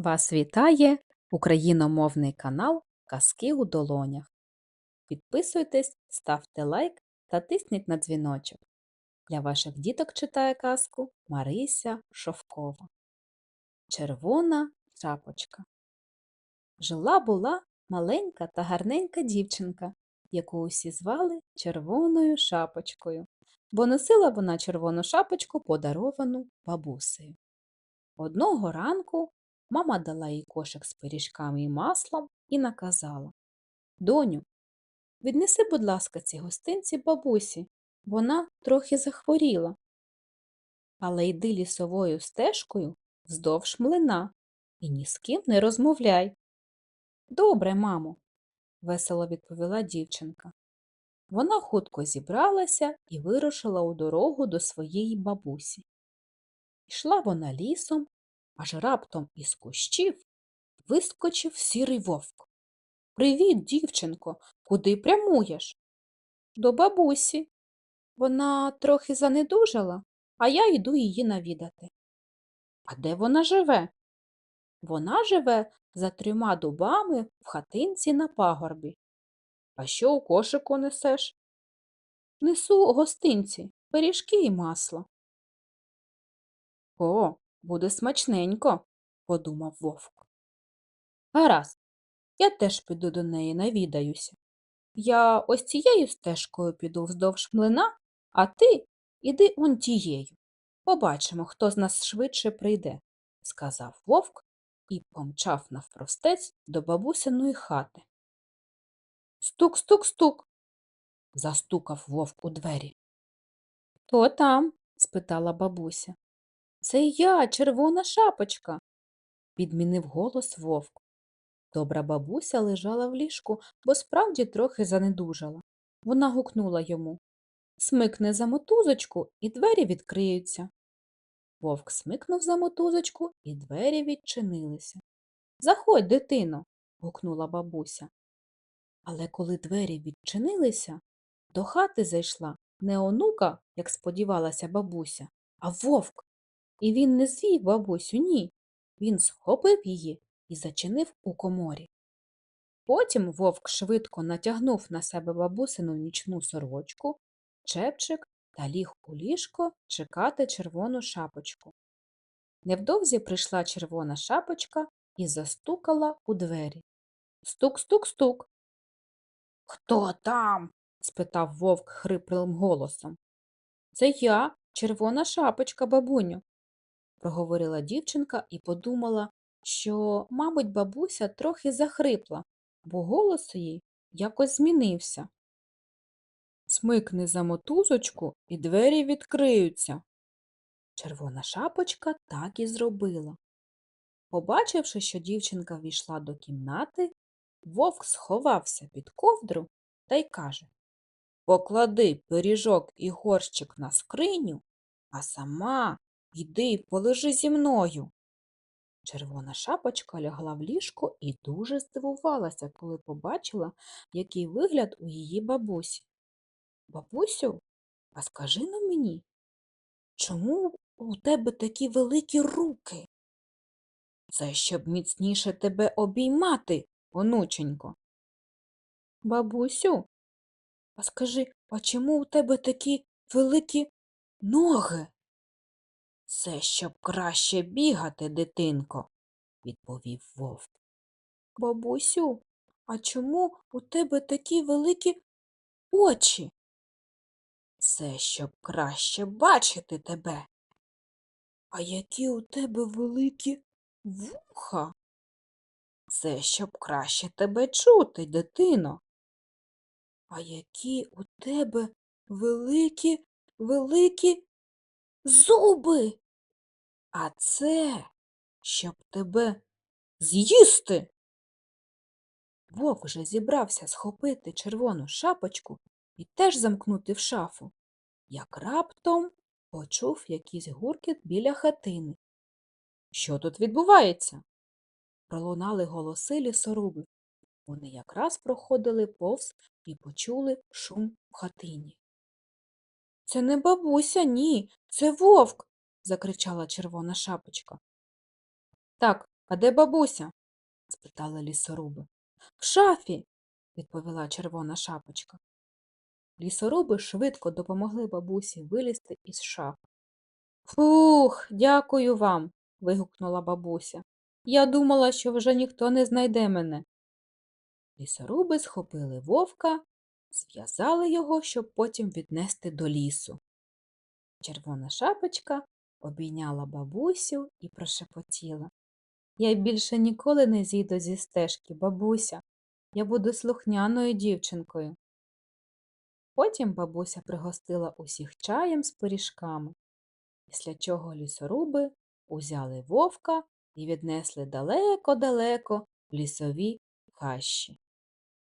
Вас вітає україномовний канал Казки у долонях. Підписуйтесь, ставте лайк та тисніть на дзвіночок. Для ваших діток читає казку Марися Шовкова. Червона шапочка. Жила була маленька та гарненька дівчинка, яку усі звали Червоною шапочкою, бо носила вона червону шапочку, подаровану бабусею. Одного ранку Мама дала їй кошик з пиріжками і маслом і наказала Доню, віднеси, будь ласка, ці гостинці бабусі, вона трохи захворіла. Але йди лісовою стежкою вздовж млина і ні з ким не розмовляй. Добре, мамо, весело відповіла дівчинка. Вона хутко зібралася і вирушила у дорогу до своєї бабусі. Йшла вона лісом, аж раптом із кущів вискочив сірий вовк. Привіт, дівчинко, куди прямуєш? До бабусі. Вона трохи занедужала, а я йду її навідати. А де вона живе? Вона живе за трьома дубами в хатинці на пагорбі. А що у кошику несеш? Несу гостинці, пиріжки і масло. О, Буде смачненько, подумав вовк. Гаразд, я теж піду до неї навідаюся. Я ось цією стежкою піду вздовж млина, а ти іди он тією. Побачимо, хто з нас швидше прийде, сказав вовк і помчав навпростець до бабусиної хати. Стук, стук, стук. застукав вовк у двері. Хто там? спитала бабуся. Це я, червона шапочка, підмінив голос вовк. Добра бабуся лежала в ліжку, бо справді трохи занедужала. Вона гукнула йому Смикни за мотузочку, і двері відкриються. Вовк смикнув за мотузочку, і двері відчинилися. Заходь, дитино, гукнула бабуся. Але коли двері відчинилися, до хати зайшла не онука, як сподівалася бабуся, а вовк. І він не звів бабусю, ні. Він схопив її і зачинив у коморі. Потім вовк швидко натягнув на себе бабусину нічну сорочку, чепчик та ліг у ліжко чекати червону шапочку. Невдовзі прийшла червона шапочка і застукала у двері. Стук, стук, стук. Хто там? спитав вовк хриплим голосом. Це я, червона шапочка, бабуню, проговорила дівчинка і подумала, що, мабуть, бабуся трохи захрипла, бо голос їй якось змінився. Смикни за мотузочку і двері відкриються. Червона шапочка так і зробила. Побачивши, що дівчинка війшла до кімнати, вовк сховався під ковдру та й каже Поклади пиріжок і горщик на скриню, а сама Йди, полежи зі мною. Червона шапочка лягла в ліжко і дуже здивувалася, коли побачила, який вигляд у її бабусі. Бабусю, а скажи на мені, чому у тебе такі великі руки? Це щоб міцніше тебе обіймати, онученько. Бабусю, а скажи, а чому у тебе такі великі ноги? Це щоб краще бігати, дитинко, відповів вовк. Бабусю, а чому у тебе такі великі очі? Це щоб краще бачити тебе. А які у тебе великі вуха? Це щоб краще тебе чути, дитино. А які у тебе великі, великі зуби? А це, щоб тебе з'їсти. Вовк вже зібрався схопити червону шапочку і теж замкнути в шафу, як раптом почув якийсь гуркіт біля хатини. Що тут відбувається? Пролунали голоси лісорубів. Вони якраз проходили повз і почули шум в хатині. Це не бабуся, ні, це вовк закричала червона шапочка. Так, А де бабуся? спитали лісоруби. В шафі, відповіла червона шапочка. Лісоруби швидко допомогли бабусі вилізти із шафи. Фух, дякую вам. вигукнула бабуся. Я думала, що вже ніхто не знайде мене. Лісоруби схопили вовка, зв'язали його, щоб потім віднести до лісу. Червона шапочка обійняла бабусю і прошепотіла. Я більше ніколи не зійду зі стежки, бабуся. Я буду слухняною дівчинкою. Потім бабуся пригостила усіх чаєм з пиріжками, після чого лісоруби узяли вовка і віднесли далеко-далеко в лісові хащі.